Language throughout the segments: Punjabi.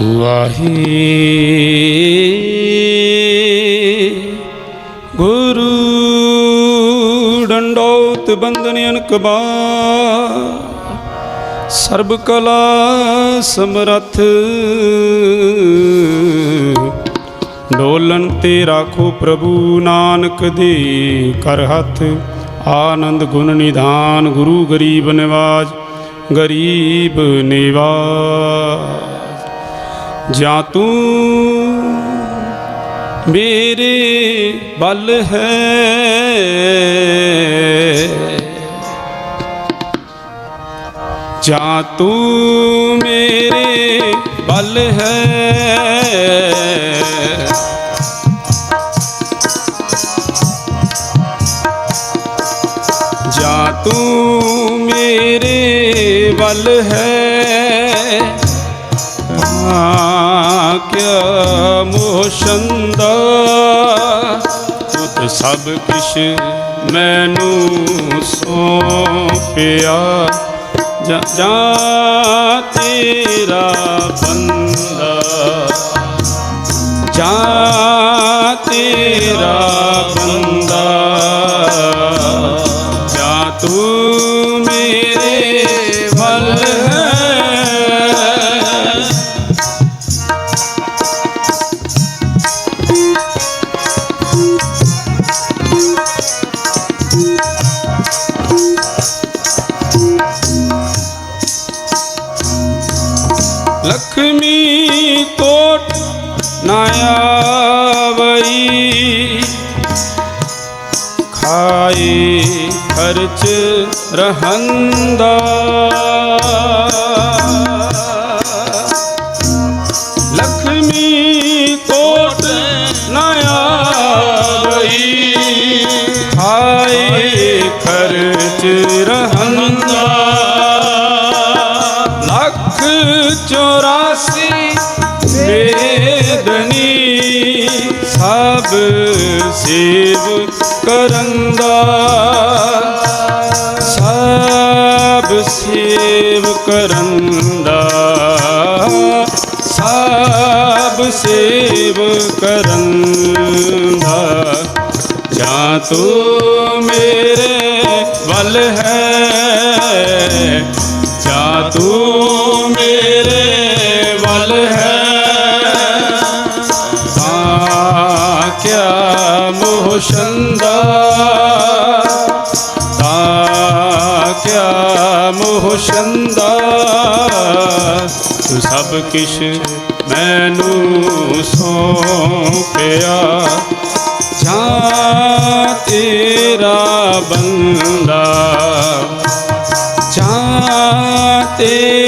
ਵਾਹੀ। ਗੁਰੂ ਡੰਡੋਤ ਬੰਦਨ ਅਨਕਬਾ। ਸਰਬ ਕਲਾ ਸਮਰੱਥ। ਡੋਲਨ ਤੇ ਰਾਖੋ ਪ੍ਰਭੂ ਨਾਨਕ ਦੇ ਕਰ ਹੱਥ। ਆਨੰਦ ਗੁਣ ਨਿਧਾਨ ਗੁਰੂ ਗਰੀਬ ਨਿਵਾਜ। ਗਰੀਬ ਨਿਵਾਜ। ਜਾਂ ਤੂੰ ਮੇਰੇ ਬਲ ਹੈ? ਜਾਂ ਤੂੰ ਮੇਰੇ ਬਲ ਹੈ? ਜਾਂ ਤੂੰ ਮੇਰੇ ਬਲ ਹੈ? ਸਭ ਕਿਛ ਮੈਨੂੰ ਸੌਂਪਿਆ। ਜਾਂ ਜਾਂ ਤੇਰਾ ਬੰਦਾ ਜਾਂ ਤੇਰਾ ਨਾ ਆਵਈ। ਖਾਏ ਖਰਚ ਰਹੰਦਾ। ਲਖਮੀ ਕੋਟ ਨਾ ਆਵਈ। ਖਾਏ ਖਰਚ ਰਹੰਦਾ। ਸੇਵ ਕਰੰਦਾ ਸਭ ਸੇਵ ਕਰੰਦਾ ਸਭ ਸੇਵ ਕਰੰਦਾ ਜਾਂ ਤੂੰ ਮੇਰੇ ਵੱਲ ਹੈ ਤੂੰ ਸਭ ਕਿਛ ਮੈਨੂੰ ਸੌਂਪਿਆ। ਜਾਂ ਤੇਰਾ ਬੰਦਾ ਜਾਂ ਤੇ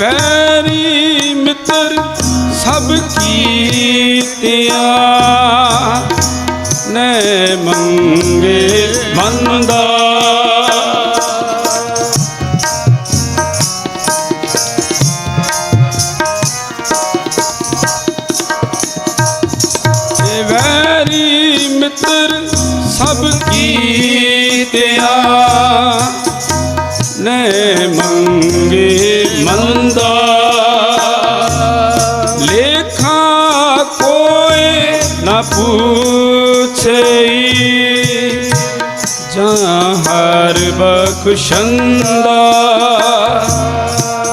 ਵੈਰੀ ਮਿੱਤਰ ਸਭ ਕੀਤਿਆ ਨੇ ਮੰਗੇ ਮੰਦਾ ਇਹ ਬਖਸ਼ੰਦਾ।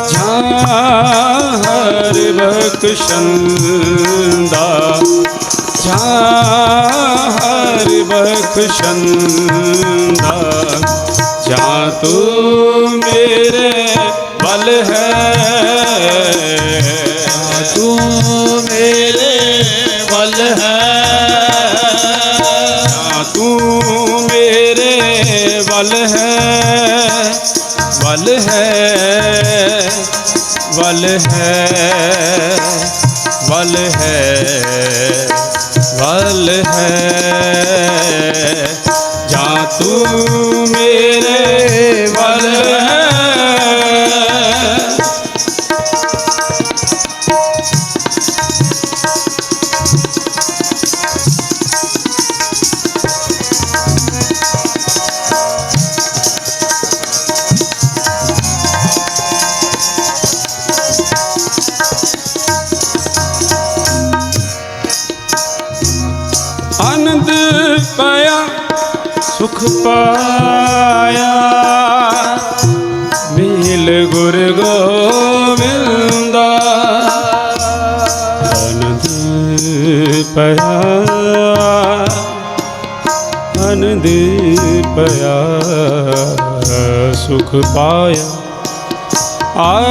ਜਾਂ ਹਰ ਬਖਸ਼ੰਦਾ। ਜਾਂ ਹਰ ਬਖਸ਼ੰਦਾ। ਜਾਂ ਤੂੰ ਮੇਰੇ ਬਲ ਹੈ। ਤੂੰ ਮੇਰੇ ਬਲ ਹੈ। ਹੈ ਵੱਲ ਹੈ ਵੱਲ ਹੈ। ਜਾਂ ਤੂੰ ਮੇਰੇ ਆਨੰਦ ਪਾਇਆ ਸੁਖ ਪਾਇਆ। ਮਿਲ ਗੁਰ ਗੋਬਿੰਦਾ ਆਨੰਦ ਪਾਇਆ। ਆਨੰਦ ਪਾਇਆ ਸੁਖ ਪਾਇਆ। ਆ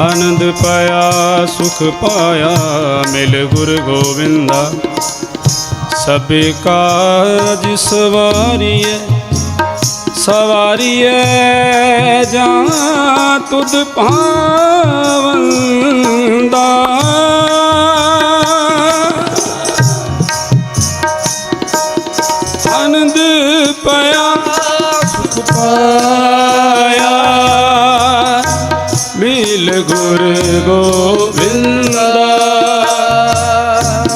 ਆਨੰਦ ਪਾਇਆ ਸੁਖ ਪਾਇਆ ਮਿਲ ਗੁਰ ਗੋਬਿੰਦਾ। ਸਭੇ ਕਾਜ ਸਵਾਰੀਏ ਸਵਾਰੀਏ ਜਾਂ ਤੁਧ ਪਾਵੰਦਾ ਮਿਲ ਗੁਰ ਗੋਬਿੰਦਾ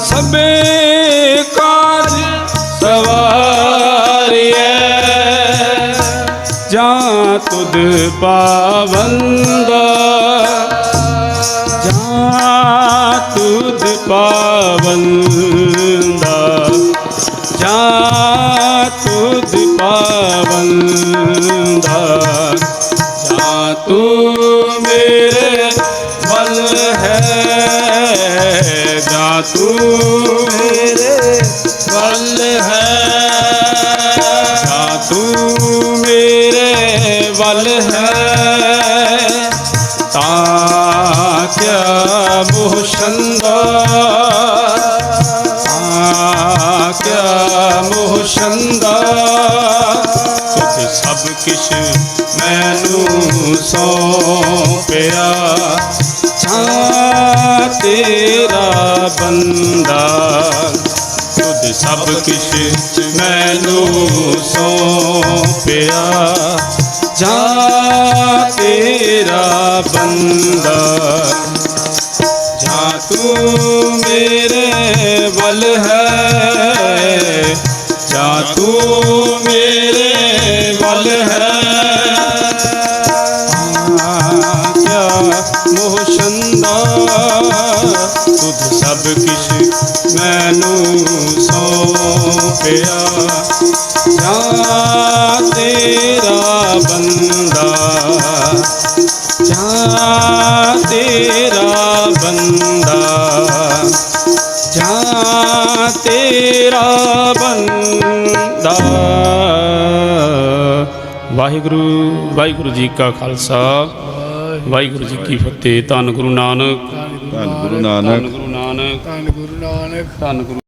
ਸਭੇ ਕਾਜ ਸਵਾਰੀਐ। ਜਾਂ ਤੁਧ ਪਾਵੰਦਾ। ਕਿਆ ਮੋਹ ਛੰਦਾ? ਤਾਂ ਕਿਆ ਮੋਹ ਛੰਦਾ? ਤੁਧ ਸਭ ਕਿਛ ਮੈਨੂੰ ਸੌਂਪਿਆ। ਛਾ ਤੇਰਾ ਬੰਦਾ। ਤੁਧ ਸਭ ਕਿਛ ਮੈਨੂੰ ਸੌਂਪਿਆ। ਜਾ ਮੇਰੇ ਵੱਲ ਹੈ। ਜਾ ਤੂੰ ਮੇਰੇ ਵੱਲ ਹੈ। ਆ ਕਿਆ ਮੋਹ ਛੰਦਾ। ਤੁਧ ਸਭ ਕਿਛ ਮੈਨੂੰ ਤੇਰਾ ਬੰਦਾ। ਵਾਹਿਗੁਰੂ ਵਾਹਿਗੁਰੂ ਜੀ ਕਾ ਖਾਲਸਾ। ਵਾਹਿਗੁਰੂ ਜੀ ਕੀ ਫਤਿਹ। ਧੰਨ ਗੁਰੂ ਨਾਨਕ। ਧੰਨ ਗੁਰੂ ਨਾਨਕ। ਧੰਨ ਗੁਰੂ ਨਾਨਕ। ਧੰਨ ਗੁਰੂ ਨਾਨਕ। ਧੰਨ ਗੁਰੂ